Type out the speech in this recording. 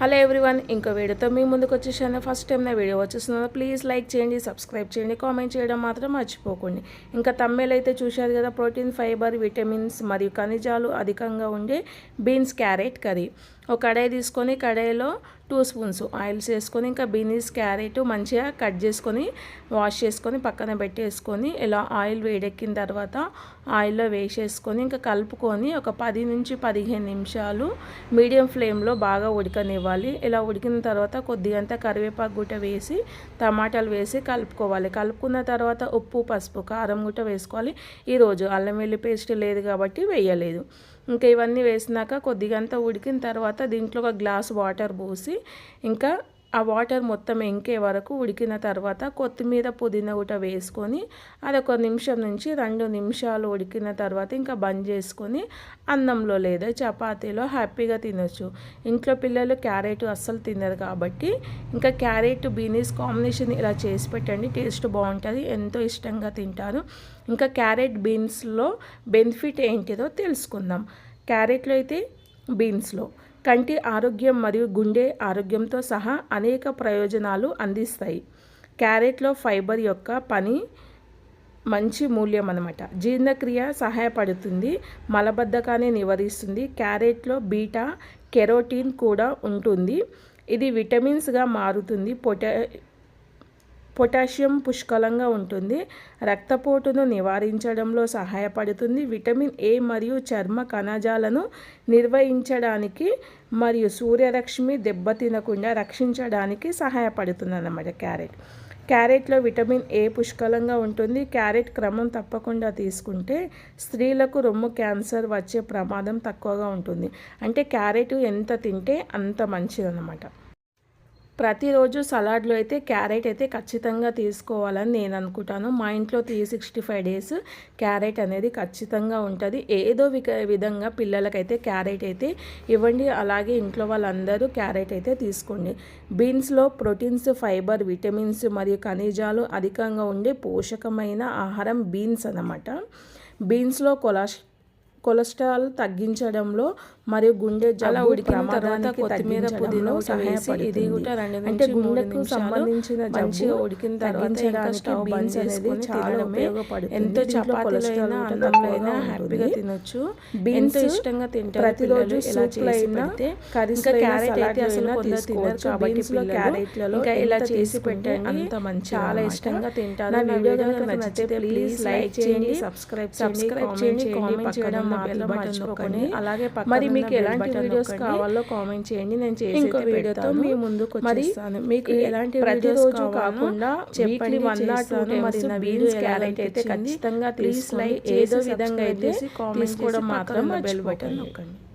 Hello everyone ఇంకో వీడియోతో మీ ముందుకు వచ్చేసాను. ఫస్ట్ టైం నా వీడియో వచ్చేస్తున్నాను ప్లీజ్ లైక్ చేయండి సబ్స్క్రైబ్ చేయండి కామెంట్ చేయడం మాత్రం మర్చిపోకండి. ఇంకా తమ్మేలు అయితే చూశారు కదా ప్రోటీన్ ఫైబర్ విటమిన్స్ మరియు ఖనిజాలు అధికంగా ఉండే బీన్స్ క్యారెట్ కర్రీ ఒక కడాయి తీసుకొని కడాయిలో టూ స్పూన్స్ ఆయిల్స్ వేసుకొని ఇంకా బీనీస్ క్యారెట్ మంచిగా కట్ చేసుకొని వాష్ చేసుకొని పక్కన పెట్టేసుకొని ఇలా ఆయిల్ వేడెక్కిన తర్వాత ఆయిల్లో వేసేసుకొని ఇంకా కలుపుకొని ఒక పది నుంచి పదిహేను నిమిషాలు మీడియం ఫ్లేమ్లో బాగా ఉడకనివ్వాలి. ఇలా ఉడికిన తర్వాత కొద్దిగంత కరివేపాకు గుట్ట వేసి టమాటాలు వేసి కలుపుకోవాలి. కలుపుకున్న తర్వాత ఉప్పు పసుపు కారం గుట్ట వేసుకోవాలి. ఈరోజు అల్లం వెల్లి పేస్ట్ లేదు కాబట్టి వేయలేదు. ఇంకా ఇవన్నీ వేసినాక కొద్దిగంత ఉడికిన తర్వాత దీంట్లో ఒక గ్లాస్ వాటర్ పోసి ఇంకా ఆ వాటర్ మొత్తం ఎంకే వరకు ఉడికిన తర్వాత కొత్తిమీర పుదీనా కూడా వేసుకొని అది ఒక నిమిషం నుంచి రెండు నిమిషాలు ఉడికిన తర్వాత ఇంకా బంద్ చేసుకొని అన్నంలో లేదా చపాతీలో హ్యాపీగా తినొచ్చు. ఇంట్లో పిల్లలు క్యారెట్ అస్సలు తినరు కాబట్టి ఇంకా క్యారెట్ బీనీస్ కాంబినేషన్ ఇలా చేసి పెట్టండి. టేస్ట్ బాగుంటుంది ఎంతో ఇష్టంగా తింటారు. ఇంకా క్యారెట్ బీన్స్లో బెనిఫిట్ ఏంటిదో తెలుసుకుందాం. క్యారెట్లో అయితే బీన్స్లో కంటి ఆరోగ్యం మరియు గుండె ఆరోగ్యంతో సహా అనేక ప్రయోజనాలు అందిస్తాయి. క్యారెట్లో ఫైబర్ యొక్క పని మంచి మూల్యం అనమాట జీర్ణక్రియ సహాయపడుతుంది మలబద్ధకాన్ని నివారిస్తుంది క్యారెట్లో బీటా కెరోటీన్ కూడా ఉంటుంది. ఇది విటమిన్స్గా మారుతుంది పొటా పొటాషియం పుష్కలంగా ఉంటుంది. రక్తపోటును నివారించడంలో సహాయపడుతుంది. విటమిన్ ఏ మరియు చర్మ కణజాలను నిర్వహించడానికి మరియు సూర్యరశ్మి దెబ్బతినకుండా రక్షించడానికి సహాయపడుతుంది అన్నమాట క్యారెట్. క్యారెట్లో విటమిన్ ఏ పుష్కలంగా ఉంటుంది. క్యారెట్ క్రమం తప్పకుండా తీసుకుంటే స్త్రీలకు రొమ్ము క్యాన్సర్ వచ్చే ప్రమాదం తక్కువగా ఉంటుంది. అంటే క్యారెట్ ఎంత తింటే అంత మంచిదన్నమాట. ప్రతిరోజు సలాడ్లో అయితే క్యారెట్ అయితే ఖచ్చితంగా తీసుకోవాలని నేను అనుకుంటాను. మా ఇంట్లో three sixty five days carrot అనేది ఖచ్చితంగా ఉంటుంది. ఏదో విధంగా పిల్లలకైతే క్యారెట్ అయితే ఇవ్వండి. అలాగే ఇంట్లో వాళ్ళందరూ క్యారెట్ అయితే తీసుకోండి. బీన్స్లో ప్రోటీన్స్ ఫైబర్ విటమిన్స్ మరియు ఖనిజాలు అధికంగా ఉండే పోషకమైన ఆహారం బీన్స్ అన్నమాట. బీన్స్లో కొలాస్ కొలెస్ట్రాల్ తగ్గించడంలో మరియు గుండె జల ఉడికిన తర్వాత కొత్తిమీర పుదీనా సహాయపడి ఇది కూడా రెండు అంటే గుండెకు సంబంధించిన మంచిగా ఉడికిన తర్వాత స్టవ్ బంద్ చేసుకొని చాలా ఉపయోగపడుతుంది. ఎంతో చపాతీలైనా అన్నంలో హ్యాపీగా తినొచ్చు. బీన్స్ ఇష్టంగా తింటారు ప్రతిరోజు ఇలా చేసి పెడితే. కర్రీస్ క్యారెట్ అయితే అసలు తినరు కాబట్టి క్యారెట్లలో ఇంకా ఇలా చేసి పెట్టండి అంత మంచి చాలా ఇష్టంగా తింటారు. నా వీడియో కనుక నచ్చితే ప్లీజ్ లైక్ చేయండి సబ్స్క్రైబ్ సబ్స్క్రైబ్ చేయండి కామెంట్ చేయడం మర్చిపోకండి. అలాగే మరి మీకు ఎలాంటి వీడియోస్ కావాలో కామెంట్ చేయండి. నేను చేసి ఇంకో వీడియోతో మీ ముందుకు మరి మీకు ఎలాంటి ప్రతిరోజు కాకుండా చెప్పండి వన్ నాట్ టూ మరి నా వీడియోస్ క్యారెట్ అయితే ఖచ్చితంగా ప్లీజ్ లైక్ ఏదో విధంగా అయితే తీసుకోవడం మాత్రం బెల్ బటన్ నొక్కండి.